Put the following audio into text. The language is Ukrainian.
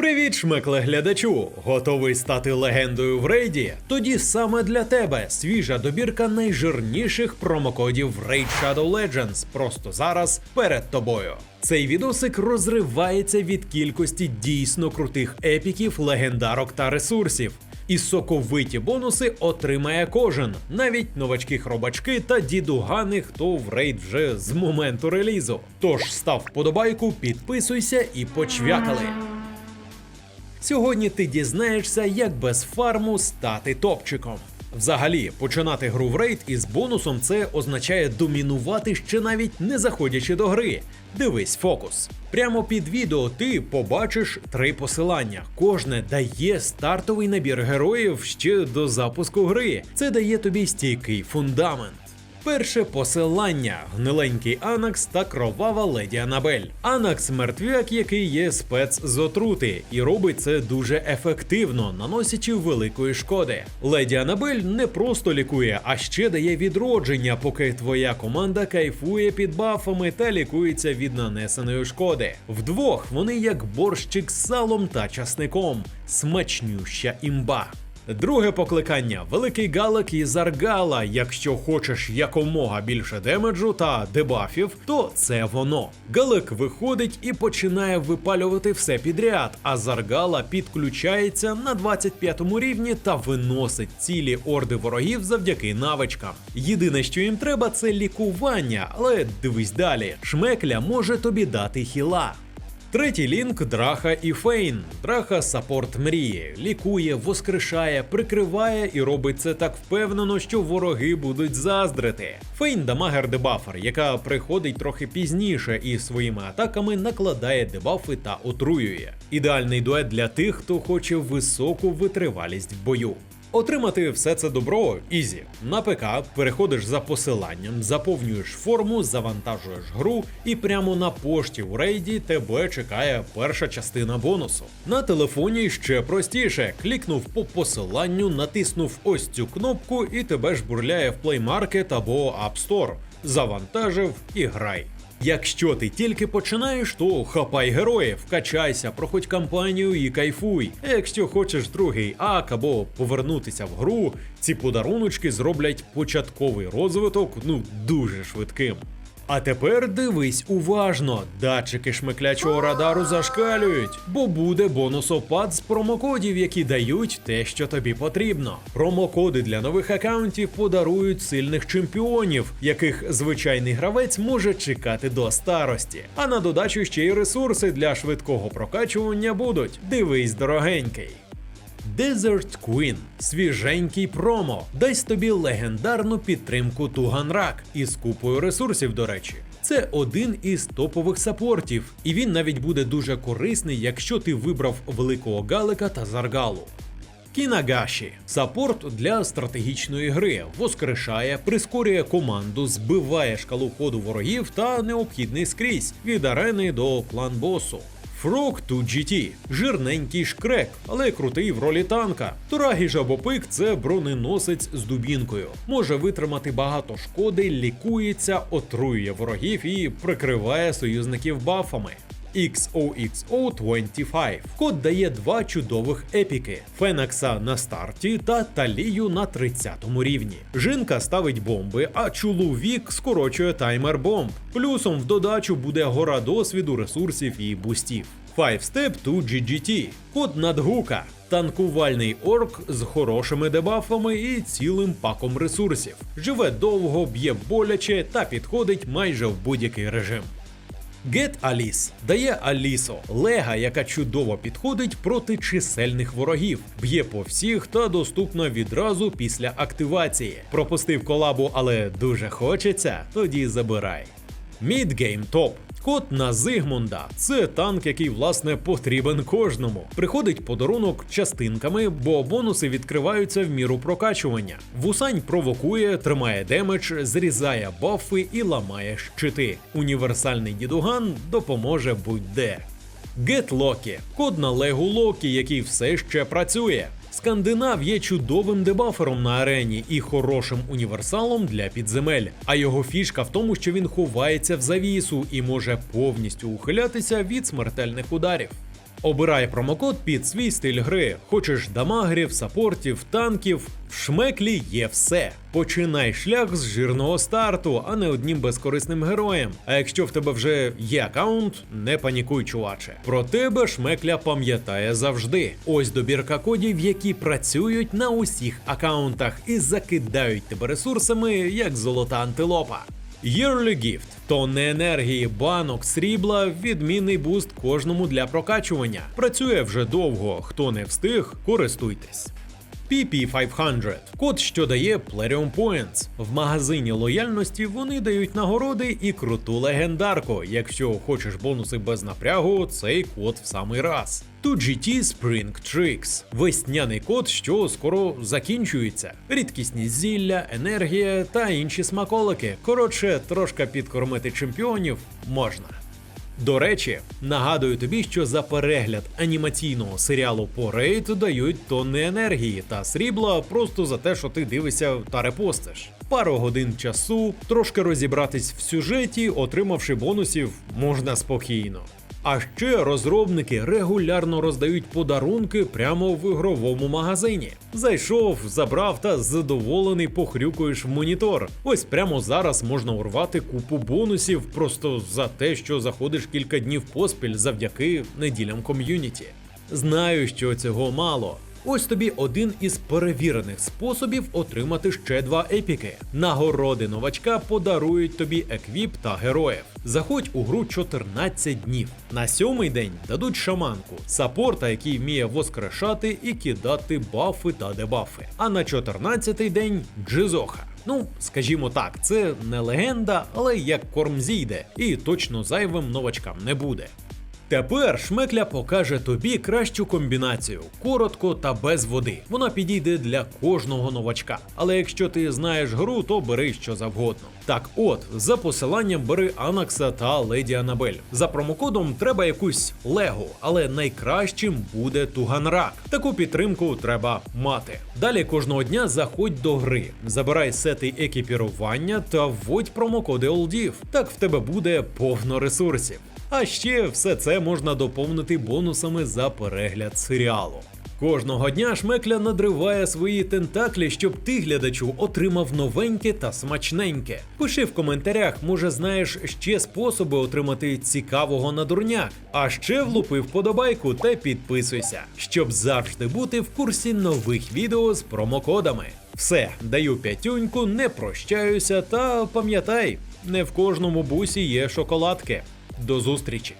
Привіт, шмекле глядачу! Готовий стати легендою в рейді? Тоді саме для тебе свіжа добірка найжирніших промокодів в Raid Shadow Legends просто зараз перед тобою. Цей відосик розривається від кількості дійсно крутих епіків, легендарок та ресурсів. І соковиті бонуси отримає кожен, навіть новачки-хробачки та дідугани, хто в рейд вже з моменту релізу. Тож став вподобайку, підписуйся і почвякали. Сьогодні ти дізнаєшся, як без фарму стати топчиком. Взагалі, починати гру в рейд із бонусом це означає домінувати ще навіть не заходячи до гри. Дивись фокус. Прямо під відео ти побачиш три посилання. Кожне дає стартовий набір героїв ще до запуску гри. Це дає тобі стійкий фундамент. Перше посилання гниленький Анакс та кровава леді Анабель. Анакс мертвяк, який є спец з отрути, і робить це дуже ефективно, наносячи великої шкоди. Леді Анабель не просто лікує, а ще дає відродження, поки твоя команда кайфує під бафами та лікується від нанесеної шкоди. Вдвох вони як борщик з салом та часником. Смачнюща імба. Друге покликання великий галак із Аргала. Якщо хочеш якомога більше демеджу та дебафів, то це воно. Галак виходить і починає випалювати все підряд, а Заргала підключається на 25 рівні та виносить цілі орди ворогів завдяки навичкам. Єдине, що їм треба, це лікування, але дивись далі. Шмекля може тобі дати хіла. Третій лінк Драха і Фейн. Драха саппорт мрії, лікує, воскрешає, прикриває і робить це так впевнено, що вороги будуть заздрити. Фейн дамагер дебафер, яка приходить трохи пізніше і своїми атаками накладає дебафи та отруює. Ідеальний дует для тих, хто хоче високу витривалість в бою. Отримати все це добро ізі. На ПК переходиш за посиланням, заповнюєш форму, завантажуєш гру, і прямо на пошті в рейді тебе чекає перша частина бонусу. На телефоні ще простіше. Клікнув по посиланню, натиснув ось цю кнопку, і тебе ж бурляє в Play Market або App Store. Завантажив і грай. Якщо ти тільки починаєш, то хапай героїв, качайся, проходь кампанію і кайфуй. А якщо хочеш другий ак або повернутися в гру, ці подаруночки зроблять початковий розвиток ну дуже швидким. А тепер дивись уважно, датчики шмиклячого радару зашкалюють, бо буде бонусопад з промокодів, які дають те, що тобі потрібно. Промокоди для нових акаунтів подарують сильних чемпіонів, яких звичайний гравець може чекати до старості. А на додачу ще й ресурси для швидкого прокачування будуть. Дивись, дорогенький. Desert Queen – свіженький промо, дасть тобі легендарну підтримку Туганрак із купою ресурсів, до речі. Це один із топових саппортів, і він навіть буде дуже корисний, якщо ти вибрав великого галика та заргалу. Кінагаші саппорт для стратегічної гри, воскрешає, прискорює команду, збиває шкалу ходу ворогів та необхідний скрізь від арени до клан-босу. Frog 2 GT – жирненький шкрек, але крутий в ролі танка. Турагі жабопик це броненосець з дубінкою. Може витримати багато шкоди, лікується, отруює ворогів і прикриває союзників бафами. XOXO25. Код дає два чудових епіки: Фенакса на старті та Талію на 30 рівні. Жінка ставить бомби, а чоловік скорочує таймер бомб. Плюсом в додачу буде гора досвіду, ресурсів і бустів. Five Step to GGT. Код надгука. Танкувальний орк з хорошими дебафами і цілим паком ресурсів. Живе довго, б'є боляче та підходить майже в будь-який режим. Get Alice дає Алісо, лега, яка чудово підходить проти чисельних ворогів, б'є по всіх та доступна відразу після активації. Пропустив колабу, але дуже хочеться, тоді забирай. Мідгейм Top. Код на Зигмунда це танк, який власне потрібен кожному. Приходить подарунок частинками, бо бонуси відкриваються в міру прокачування. Вусань провокує, тримає демедж, зрізає бафи і ламає щити. Універсальний дідуган допоможе будь-де. Get Loki – код на Легу Локі, який все ще працює. Скандинав є чудовим дебафером на арені і хорошим універсалом для підземель. А його фішка в тому, що він ховається в завісу і може повністю ухилятися від смертельних ударів. Обирай промокод під свій стиль гри. Хочеш дамагерів, сапортів, танків. В шмеклі є все. Починай шлях з жирного старту, а не одним безкорисним героєм. А якщо в тебе вже є аккаунт, не панікуй, чуваче. Про тебе шмекля пам'ятає завжди. Ось добірка кодів, які працюють на усіх аккаунтах і закидають тебе ресурсами, як золота антилопа. Yearly Gift – тонни енергії, банок, срібла, відмінний буст кожному для прокачування. Працює вже довго. Хто не встиг, користуйтесь. PP500 – код, що дає Plarium Points. В магазині лояльності вони дають нагороди і круту легендарку. Якщо хочеш бонуси без напрягу, цей код в самий раз. 2GT Spring Tricks – весняний код, що скоро закінчується. Рідкісні зілля, енергія та інші смаколики. Коротше, трошки підкормити чемпіонів можна. До речі, нагадую тобі, що за перегляд анімаційного серіалу по рейд дають тонни енергії та срібла просто за те, що ти дивишся та репостиш. Пару годин часу, трошки розібратись в сюжеті, отримавши бонусів, можна спокійно. А ще розробники регулярно роздають подарунки прямо в ігровому магазині. Зайшов, забрав та задоволений похрюкуєш в монітор. Ось прямо зараз можна урвати купу бонусів просто за те, що заходиш кілька днів поспіль завдяки неділям ком'юніті. Знаю, що цього мало. Ось тобі один із перевірених способів отримати ще два епіки. Нагороди новачка подарують тобі еквіп та героїв. Заходь у гру 14 днів. На сьомий день дадуть шаманку, сапорта, який вміє воскрешати і кидати бафи та дебафи. А на 14-й день джизоха. Ну, скажімо так, це не легенда, але як корм зійде, і точно зайвим новачкам не буде. Тепер шмекля покаже тобі кращу комбінацію коротко та без води. Вона підійде для кожного новачка. Але якщо ти знаєш гру, то бери що завгодно. Так, от за посиланням бери Анакса та Леді Анабель. За промокодом треба якусь Лего, але найкращим буде Туганрак. Таку підтримку треба мати. Далі кожного дня заходь до гри, забирай сети екіпірування та вводь промокоди олдів. Так в тебе буде повно ресурсів. А ще все це можна доповнити бонусами за перегляд серіалу. Кожного дня шмекля надриває свої тентаклі, щоб ти, глядачу, отримав новеньке та смачненьке. Пиши в коментарях, може знаєш ще способи отримати цікавого на дурняк. А ще влупи вподобайку та підписуйся, щоб завжди бути в курсі нових відео з промокодами. Все, даю п'ятюньку, не прощаюся та пам'ятай, не в кожному бусі є шоколадки. До зустрічі!